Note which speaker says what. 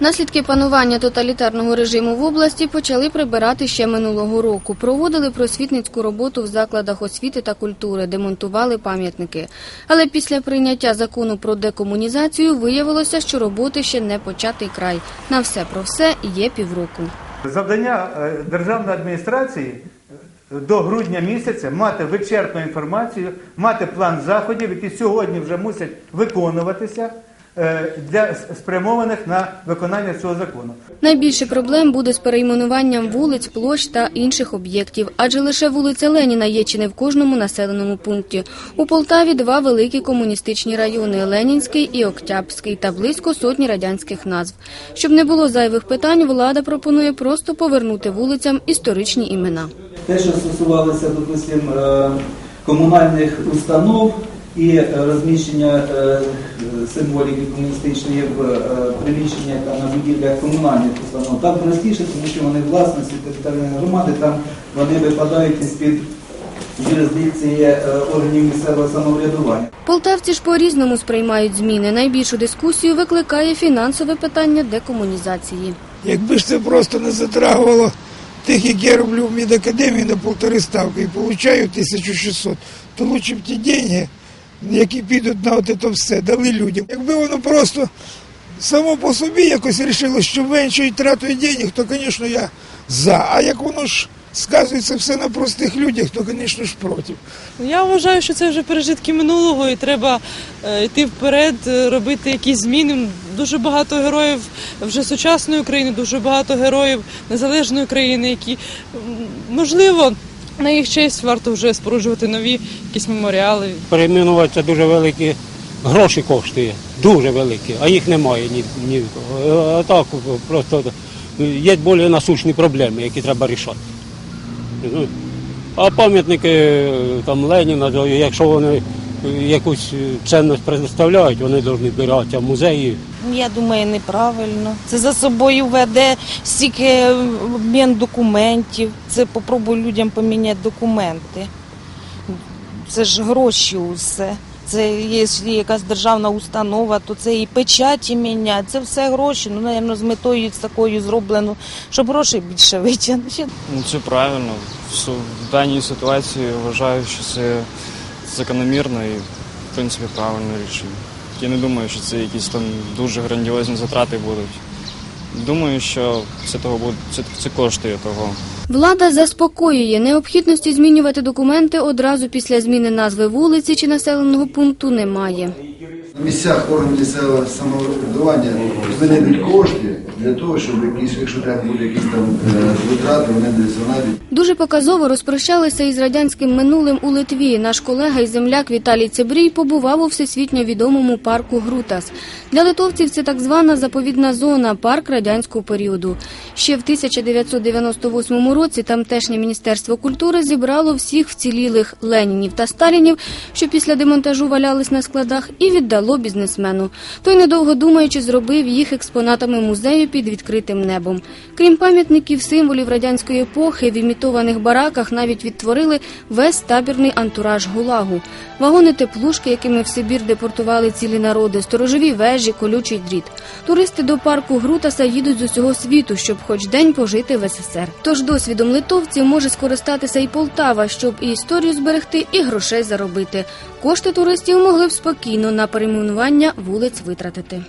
Speaker 1: Наслідки панування тоталітарного режиму в області почали прибирати ще минулого року. Проводили просвітницьку роботу в закладах освіти та культури, демонтували пам'ятники. Але після прийняття закону про декомунізацію виявилося, що роботи ще не початий край. На все про все є півроку.
Speaker 2: Завдання е, державної адміністрації е, до грудня місяця мати вичерпну інформацію, мати план заходів, які сьогодні вже мусять виконуватися для спрямованих на виконання цього закону.
Speaker 1: Найбільше проблем буде з перейменуванням вулиць, площ та інших об'єктів, адже лише вулиця Леніна є чи не в кожному населеному пункті. У Полтаві два великі комуністичні райони – Ленінський і Октябрський та близько сотні радянських назв. Щоб не було зайвих питань, влада пропонує просто повернути вулицям історичні імена.
Speaker 3: Те, що стосувалося, допустим, е, комунальних установ і е, розміщення е, е, символіки комуністичної в приміщеннях та на будівлях комунальних установ, там простіше, тому що вони власності територіальної громади, там вони випадають із-під юрисдикції е, органів місцевого самоврядування.
Speaker 1: Полтавці ж по-різному сприймають зміни. Найбільшу дискусію викликає фінансове питання декомунізації.
Speaker 4: Якби ж це просто не затрагувало тих, як я роблю в медакадемії на полтори ставки і получаю 1600, то лучше б ті деньги, які підуть на це все, дали людям. Якби воно просто само по собі якось рішило, що меншою тратою денег, то, звісно, я за. А як воно ж сказується все на простих людях, то, звісно ж, проти.
Speaker 5: Я вважаю, що це вже пережитки минулого, і треба е, йти вперед, е, робити якісь зміни. Дуже багато героїв вже сучасної України, дуже багато героїв незалежної України, які можливо на їх честь варто вже споруджувати нові якісь меморіали.
Speaker 6: перейменувати дуже великі гроші коштує, дуже великі, а їх немає ні, ні. А так просто є більш насущні проблеми, які треба рішати. Ну, А пам'ятники е, там Леніна, якщо вони якусь цінність представляють, вони повинні збиратися в музеї.
Speaker 7: Я думаю, неправильно. Це за собою веде стільки обмін документів. Це попробуй людям поміняти документи. Це ж гроші усе. Це якщо якась державна установа, то це і печаті міняти, це все гроші. Ну, напевно, з метою з такою зроблено, щоб грошей більше витягнути.
Speaker 8: Ну, це правильно. В В даній ситуації вважаю, що це закономірно і, в принципі, правильне рішення. Я не думаю, що це якісь там дуже грандіозні затрати будуть. Думаю, що це того буде, це, це коштує того.
Speaker 1: Влада заспокоює, необхідності змінювати документи одразу після зміни назви вулиці чи населеного пункту немає.
Speaker 9: На місцях органів місцевого самоврядування виділять кошти для того, щоб якісь, якщо треба буде якісь там е, витрати, вони десь навіть
Speaker 1: Дуже показово розпрощалися із радянським минулим у Литві. Наш колега і земляк Віталій Цебрій побував у всесвітньо відомому парку Грутас. Для литовців це так звана заповідна зона, парк радянського періоду. Ще в 1998 році тамтешнє міністерство культури зібрало всіх вцілілих Ленінів та Сталінів, що після демонтажу валялись на складах, і віддало бізнесмену. Той, недовго думаючи, зробив їх експонатами музею під відкритим небом. Крім пам'ятників, символів радянської епохи, в імітованих бараках навіть відтворили весь табірний антураж ГУЛАГу. Вагони теплушки, якими в Сибір депортували цілі народи, сторожові вежі, колючий дріт. Туристи до парку Грутаса їдуть з усього світу, щоб хоч день пожити в СССР. Тож досвідом литовців може скористатися і Полтава, щоб і історію зберегти, і грошей заробити. Кошти туристів могли б спокійно на перейменування вулиць витратити.